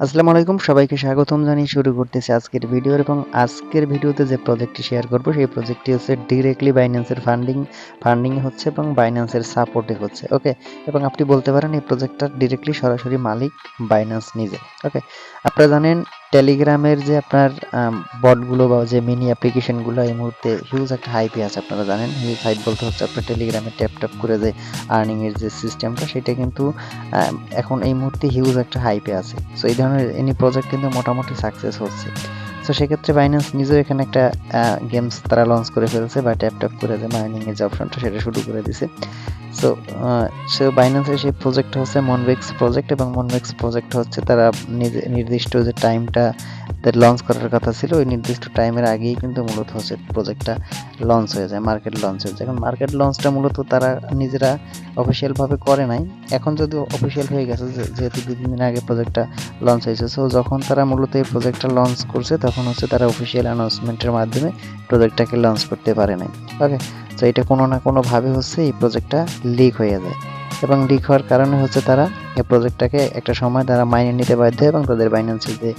আসসালামু আলাইকুম, সবাইকে স্বাগতম জানিয়ে শুরু করতেছি আজকের ভিডিও এবং আজকের ভিডিওতে যে প্রজেক্টটি শেয়ার করব, সেই প্রজেক্টটি হচ্ছে ডিরেক্টলি বাইন্যান্সের ফান্ডিং ফান্ডিং হচ্ছে এবং বাইন্যান্সের সাপোর্টে হচ্ছে ওকে এবং আপনি বলতে পারেন এই প্রজেক্টটার ডিরেক্টলি সরাসরি মালিক বাইন্যান্স নিজে ওকে আপনারা জানেন টেলিগ্রামের যে আপনার বটগুলো বা যে মিনি অ্যাপ্লিকেশনগুলো এই মুহূর্তে হিউজ একটা হাইপে আছে আপনারা জানেন। হিউজ হাইপ বলতে হচ্ছে আপনার টেলিগ্রামে ট্যাপ ট্যাপ করে যে আর্নিংয়ের যে সিস্টেমটা সেটা কিন্তু এখন এই মুহূর্তে হিউজ একটা হাইপে আছে। সো এই ধরনের এনি প্রজেক্ট কিন্তু মোটামুটি সাকসেস হচ্ছে। সো সেক্ষেত্রে বাইন্যান্স নিজেও এখানে একটা গেমস তারা লঞ্চ করে ফেলছে বা ট্যাপ ট্যাপ করে যে মাইনিং এর যে অপশনটা সেটা শুরু করে দিছে। সো সে বাইন্যান্সের সেই প্রজেক্ট হচ্ছে মনভেক্স প্রজেক্ট এবং মনভেক্স প্রজেক্ট হচ্ছে তারা নির্দিষ্ট যে টাইমটা লঞ্চ করার কথা ছিল, ওই নির্দিষ্ট টাইমের আগেই কিন্তু মূলত হচ্ছে প্রজেক্টটা লঞ্চ হয়ে যায় মার্কেট লঞ্চ হয়ে যায়। এখন মার্কেট লঞ্চটা মূলত তারা নিজেরা অফিসিয়াল ভাবে করে নাই। এখন যদি অফিসিয়াল হয়ে গেছে যেহেতু দুই তিন দিন আগে প্রজেক্টটা লঞ্চ হয়েছে সো যখন তারা মূলত এই প্রজেক্টটা লঞ্চ করছে, তখন হচ্ছে তারা অফিসিয়াল অ্যানাউন্সমেন্টের মাধ্যমে প্রজেক্টটাকে লঞ্চ করতে পারে নাই। ওকে তো এটা কোনো না কোনোভাবে হচ্ছে এই প্রজেক্টটা লিক হয়ে যায়। এবং লিক হওয়ার কারণে হচ্ছে তারা এই প্রজেক্টটাকে একটা সময় তারা মাইনে নিতে বাধ্য এবং তাদের বাইন্যান্সের যে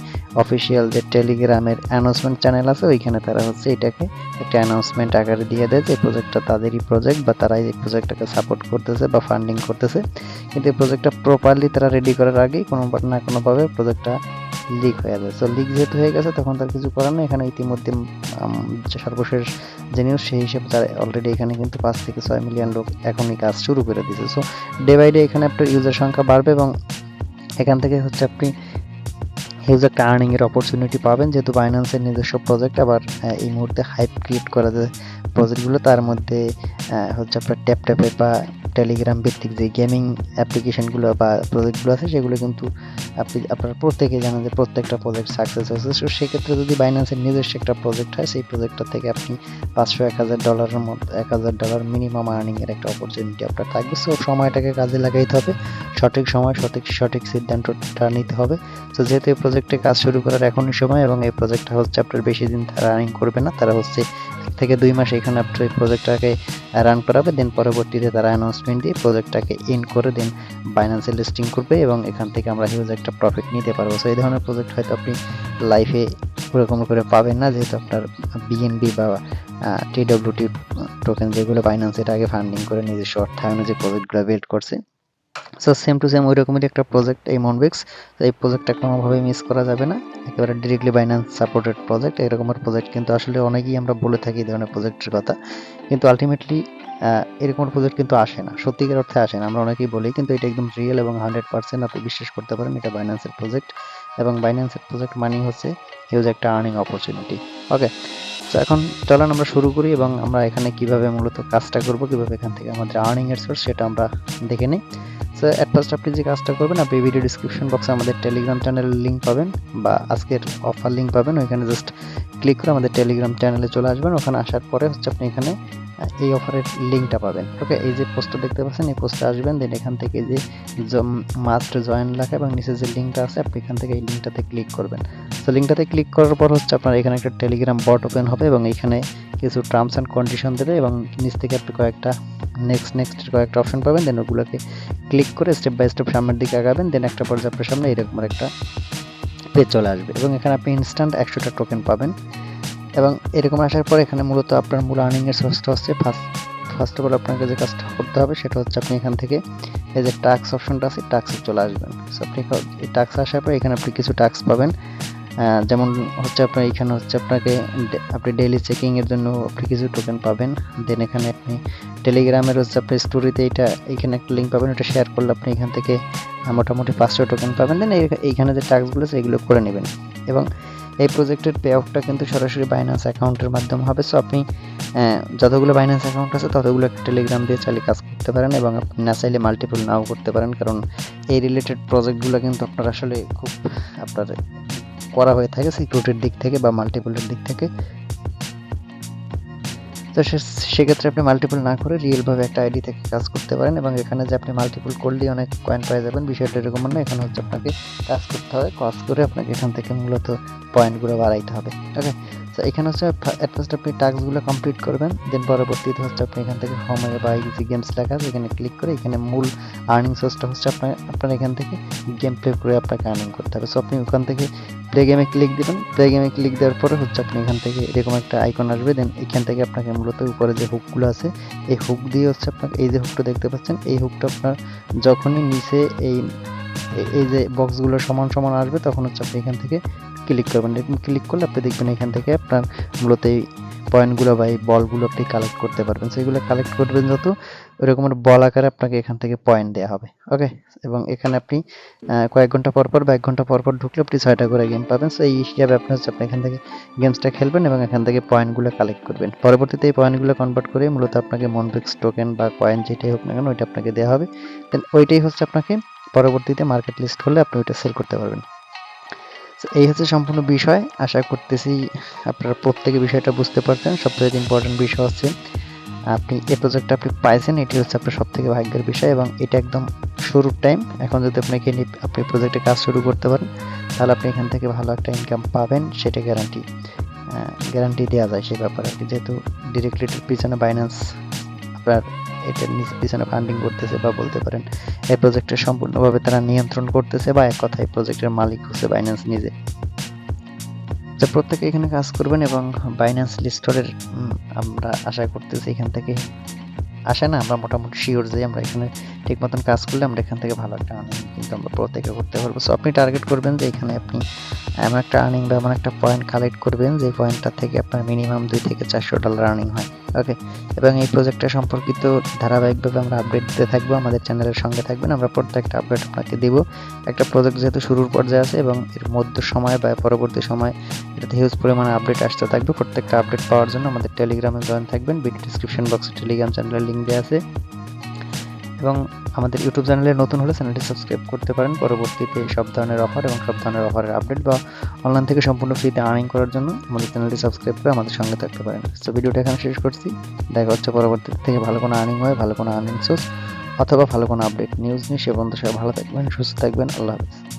অফিসিয়াল যে টেলিগ্রামের অ্যানাউন্সমেন্ট চ্যানেল আছে, ওইখানে তারা হচ্ছে এটাকে একটা অ্যানাউন্সমেন্ট আকারে দিয়ে দেয় যে প্রজেক্টটা তাদেরই প্রজেক্ট বা তারাই এই প্রজেক্টটাকে সাপোর্ট করতেছে বা ফান্ডিং করতেছে। কিন্তু এই প্রজেক্টটা প্রপারলি তারা রেডি করার আগেই কোনো না কোনোভাবে প্রজেক্টটা লিক হয়ে যায়। সো লিক যেহেতু হয়ে গেছে, তখন তার কিছু করার নেই। এখানে ইতিমধ্যে সর্বশেষ যে নিউজ সেই হিসেবে তারা অলরেডি এখানে কিন্তু পাঁচ থেকে ছয় মিলিয়ন লোক এখনই কাজ শুরু করে দিয়েছে। সো ডে বাই ডে এখানে একটা ইউজার সংখ্যা বাড়বে এবং এখান থেকে হচ্ছে আপনি হিউজ একটা আর্নিংয়ের অপরচুনিটি পাবেন। যেহেতু বাইন্যান্সের নিজস্ব প্রজেক্ট আবার এই মুহূর্তে হাইপ ক্রিয়েট করা যে প্রজেক্টগুলো তার মধ্যে হচ্ছে আপনার ট্যাপ ট্যাপে বা টেলিগ্রাম ভিত্তিক যে গেমিং অ্যাপ্লিকেশনগুলো বা প্রজেক্টগুলো আছে, সেগুলো কিন্তু আপনি, আপনারা প্রত্যেকে জানেন যে প্রত্যেকটা প্রজেক্ট সাকসেস হয়েছে। সো সেক্ষেত্রে যদি বাইন্যান্সের নিজস্ব একটা প্রজেক্ট হয়, সেই প্রজেক্টটা থেকে আপনি পাঁচশো, এক হাজার ডলারের মতো, এক হাজার ডলার মিনিমাম আর্নিংয়ের একটা অপরচুনিটি আপনার থাকবে। সো সময়টাকে কাজে লাগাইতে হবে। সঠিক সময়, সঠিক সঠিক সিদ্ধান্তটা নিতে হবে। তো যেহেতু এই প্রজেক্টে কাজ শুরু করার এখনই সময় এবং এই প্রজেক্টটা হচ্ছে আপনার বেশি দিন তারা রানিং করবে না, তারা হচ্ছে এক থেকে দুই মাস এখানে আপনার এই প্রজেক্টটাকে রান করাবে দেন পরবর্তীতে তারা অ্যানাউন্সমেন্ট দিয়ে প্রজেক্টটাকে ইন করে দেন বাইন্যান্সে লিস্টিং করবে এবং এখান থেকে আমরা হিউজ একটা প্রফিট নিতে পারব। সো এই ধরনের প্রজেক্ট হয়তো আপনি লাইফে ওরকম করে পাবেন না, যেহেতু আপনার বিএনবি বা টিডব্লিউটি টোকেন যেগুলো বাইন্যান্স এটা আগে ফান্ডিং করে নিজস্ব অর্থায়নে যে প্রজেক্টগুলো বিল্ড করছে। সো সেম টু সেম ওই রকমেরই একটা প্রজেক্ট এই মনবেক্স এই প্রজেক্টটা কোনোভাবেই মিস করা যাবে না। একেবারে ডিরেক্টলি বাইন্যান্স সাপোর্টেড প্রজেক্ট এরকমের প্রজেক্ট কিন্তু আসলে অনেকেই আমরা বলে থাকি এই ধরনের প্রজেক্টের কথা। কিন্তু আলটিমেটলি এরকম প্রজেক্ট কিন্তু আসে না। সত্যিকার অর্থে আসে না। আমরা অনেকেই বলি, কিন্তু এটা একদম রিয়েল এবং হান্ড্রেড পার্সেন্ট আপনি বিশ্বাস করতে পারেন এটা বাইন্যান্সের প্রজেক্ট এবং বাইন্যান্সের প্রজেক্ট মানেই হচ্ছে হিউজ একটা আর্নিং অপরচুনিটি ওকে তো এখন চলেন আমরা শুরু করি এবং আমরা এখানে কীভাবে মূলত কাজটা করব, কীভাবে এখান থেকে আমাদের আর্নিং এর সোর্স সেটা আমরা দেখে নিই। সো অ্যাট ফার্স্ট আপনি যে কাজটা করবেন, আপনি ভিডিও ডিসক্রিপশন বক্সে আমাদের টেলিগ্রাম চ্যানেলের লিঙ্ক পাবেন বা আজকের অফার লিঙ্ক পাবেন। ওইখানে জাস্ট ক্লিক করে আমাদের টেলিগ্রাম চ্যানেলে চলে আসবেন। ওখানে আসার পরে হচ্ছে আপনি এখানে এই অফারের লিঙ্কটা পাবেন। ওকে এই যে পোস্টটা দেখতে পাচ্ছেন, এই পোস্টে আসবেন। দেন এখান থেকে যে মাস্ট জয়েন লেখা এবং নিচে যে লিঙ্কটা আছে, আপনি এখান থেকে এই লিঙ্কটাতে ক্লিক করবেন। তো লিঙ্কটাতে ক্লিক করার পর হচ্ছে আপনার এখানে একটা টেলিগ্রাম বট ওপেন হবে এবং এখানে কিছু টার্মস অ্যান্ড কন্ডিশন দেবে এবং নিচ থেকে আপনি কয়েকটা নেক্সট নেক্সট কয়েকটা অপশন পাবেন। দেন ওগুলোকে ক্লিক করে স্টেপ বাই স্টেপ সামনের দিকে আগাবেন দেন একটা পর্যায়ে আপনার সামনে এরকম একটা পেজ চলে আসবে। এবং এখানে আপনি ইনস্ট্যান্ট একশোটা টোকেন পাবেন। এবং এরকম আসার পর এখানে মূলত আপনার মূল আর্নিংয়ের সোর্সটা হচ্ছে ফার্স্ট ফার্স্ট অফ অল আপনাকে যে কাজটা করতে হবে সেটা হচ্ছে আপনি এখান থেকে এই যে টাক্স অপশনটা আছে টাক্সে চলে আসবেন। সো আপনি এই টাক্স আসার পর এখানে আপনি কিছু টাক্স পাবেন। যেমন হচ্ছে আপনার এখানে হচ্ছে আপনাকে আপনি ডেইলি চেকিংয়ের জন্য আপনি কিছু টোকেন পাবেন। দেন এখানে আপনি টেলিগ্রামের হচ্ছে আপনি স্টোরিতে এটা, এখানে একটা লিঙ্ক পাবেন, ওটা শেয়ার করলে আপনি এখান থেকে মোটামুটি পাঁচশো টোকেন পাবেন। দেন এইখানে যে টাস্কগুলো আছে, এগুলো করে নেবেন। এবং এই প্রজেক্টের পে আউটটা কিন্তু সরাসরি বাইন্যান্স অ্যাকাউন্টের মাধ্যমে হবে। সো আপনি যতগুলো বাইন্যান্স অ্যাকাউন্ট আছে, ততগুলো টেলিগ্রাম দিয়ে চালিয়ে কাজ করতে পারেন এবং আপনি না চাইলে মাল্টিপল নাও করতে পারেন। কারণ এই রিলেটেড প্রজেক্টগুলো কিন্তু আপনার আসলে খুব আপনার করা হয়ে থাকে সিকিউরিটির দিক থেকে বা মাল্টিপলের দিক থেকে। তো সেক্ষেত্রে আপনি মাল্টিপল না করে রিয়েলভাবে একটা আইডি থেকে কাজ করতে পারেন এবং এখানে যে আপনি মাল্টিপল করলেই অনেক কয়েন পেয়ে যাবেন। বিষয়টা এরকম না, এখানে হচ্ছে আপনাকে কাজ করতে হবে। কাজ করে আপনাকে এখান থেকে মূলত পয়েন্টগুলো বাড়াইতে হবে। ওকে তো এখানে হচ্ছে অ্যাট ফার্স্ট আপনি টাস্কগুলো কমপ্লিট করবেন দেন পরবর্তীতে হচ্ছে আপনি এখান থেকে হোম বা ইজি গেমস লেখা এখানে ক্লিক করে এখানে মূল আর্নিং সোর্সটা হচ্ছে আপনার আপনার এখান থেকে গেম প্লে করে আপনাকে আর্নিং করতে হবে। সো আপনি ওখান থেকে প্লে গেমে ক্লিক দিবেন প্লে গেমে ক্লিক দেওয়ার পরে হচ্ছে আপনি এখান থেকে এরকম একটা আইকন আসবে দেন এখান থেকে আপনাকে মূলত উপরে যে হুকগুলো আছে, এই হুক দিয়ে হচ্ছে আপনার এই যে হুকটা দেখতে পাচ্ছেন, এই হুকটা আপনার যখনই নিচে এই এই যে বক্সগুলো সমান সমান আসবে, তখন হচ্ছে আপনি এখান থেকে ক্লিক করবেন। এরকম ক্লিক করলে আপনি দেখবেন এখান থেকে আপনার মূলত এই পয়েন্টগুলো বা এই বলগুলো আপনি কালেক্ট করতে পারবেন। সেগুলো কালেক্ট করবেন যত ওইরকমের বল আকারে আপনাকে এখান থেকে পয়েন্ট দেওয়া হবে। ওকে এবং এখানে আপনি কয়েক ঘণ্টা পর পর বা এক ঘণ্টা পর পর ঢুকলে আপনি ছয়টা করে গেম পাবেন। সো এই হিসাবে আপনি হচ্ছে আপনি এখান থেকে গেমসটা খেলবেন এবং এখান থেকে পয়েন্টগুলো কালেক্ট করবেন। পরবর্তীতে এই পয়েন্টগুলো কনভার্ট করে মূলত আপনাকে মনফিক্স টোকেন বা কয়েন যেটাই হোক না কেন, ওইটা আপনাকে দেওয়া হবে। দেন ওইটাই হচ্ছে আপনাকে পরবর্তীতে মার্কেট লিস্ট হলে আপনি ওইটা সেল করতে পারবেন। এই হচ্ছে সম্পূর্ণ বিষয়। আশা করতেছি আপনারা প্রত্যেকে বিষয়টা বুঝতে পারছেন। সবথেকে ইম্পর্টেন্ট বিষয় হচ্ছে, আপনি এই প্রজেক্টটা আপনি পাইছেন, এটি হচ্ছে আপনার সবথেকে ভাগ্যের বিষয় এবং এটা একদম শুরুর টাইম এখন যদি আপনাকে আপনি প্রজেক্টে কাজ শুরু করতে পারেন, তাহলে আপনি এখান থেকে ভালো একটা ইনকাম পাবেন, সেটা গ্যারান্টি গ্যারান্টি দেওয়া যায় সেই ব্যাপারে যেহেতু ডিরেক্টলি পিছনে বাইন্যান্স আপনার এটার নিচে পিছনে ফান্ডিং করতেছে বা বলতে পারেন, এই প্রজেক্টের সম্পূর্ণভাবে তারা নিয়ন্ত্রণ করতেছে বা এক কথায় প্রজেক্টের মালিক হচ্ছে বাইন্যান্স নিজে। তো প্রত্যেকে এখানে কাজ করবেন এবং বাইন্যান্স লিস্টরের আমরা আশা করতেছি এখান থেকে আসে না। আমরা মোটামুটি শিওর যে আমরা এখানে ঠিক মতন কাজ করলে আমরা এখান থেকে ভালো একটা আর্নিং কিন্তু আমরা প্রত্যেকে করতে পারব। সো আপনি টার্গেট করবেন যে এখানে আপনি এমন একটা আর্নিং বা এমন একটা পয়েন্ট কালেক্ট করবেন যে পয়েন্টটা থেকে আপনার মিনিমাম দুই থেকে চারশো ডলার আর্নিং হয়। ওকে এবং এই প্রজেক্টটা সম্পর্কিত ধারাবাহিকভাবে আমরা আপডেট দিতে থাকব, আমাদের চ্যানেলের সঙ্গে থাকবেন। আমরা প্রত্যেকটা আপডেট আপনাকে দেব। একটা প্রজেক্ট যেহেতু শুরুর পর্যায়ে আছে এবং এর মধ্য সময় বা পরবর্তী সময় এটাতে হিউজ পরিমাণে আপডেট আসতে থাকবে। প্রত্যেকটা আপডেট পাওয়ার জন্য আমাদের টেলিগ্রামে জয়েন থাকবেন। ভিডিও ডিসক্রিপশন বক্সে টেলিগ্রাম চ্যানেলের লিঙ্ক দেওয়া আছে। এবং আমাদের ইউটিউব চ্যানেলে নতুন হলে চ্যানেলটি সাবস্ক্রাইব করতে পারেন। পরবর্তীতে সব ধরনের অফার এবং সব ধরনের অফারের আপডেট বা অনলাইন থেকে সম্পূর্ণ ফ্রিতে আর্নিং করার জন্য আমাদের চ্যানেলটি সাবস্ক্রাইব করে আমাদের সঙ্গে থাকতে পারেন। তো ভিডিওটা এখানে শেষ করছি। দেখা হচ্ছে পরবর্তী থেকে ভালো কোনো আর্নিং হয়, ভালো কোনো আর্নিং সোর্স অথবা ভালো কোনো আপডেট নিউজ নিয়ে সে বন্ধু সবাই ভালো থাকবেন, সুস্থ থাকবেন। আল্লাহ হাফিজ।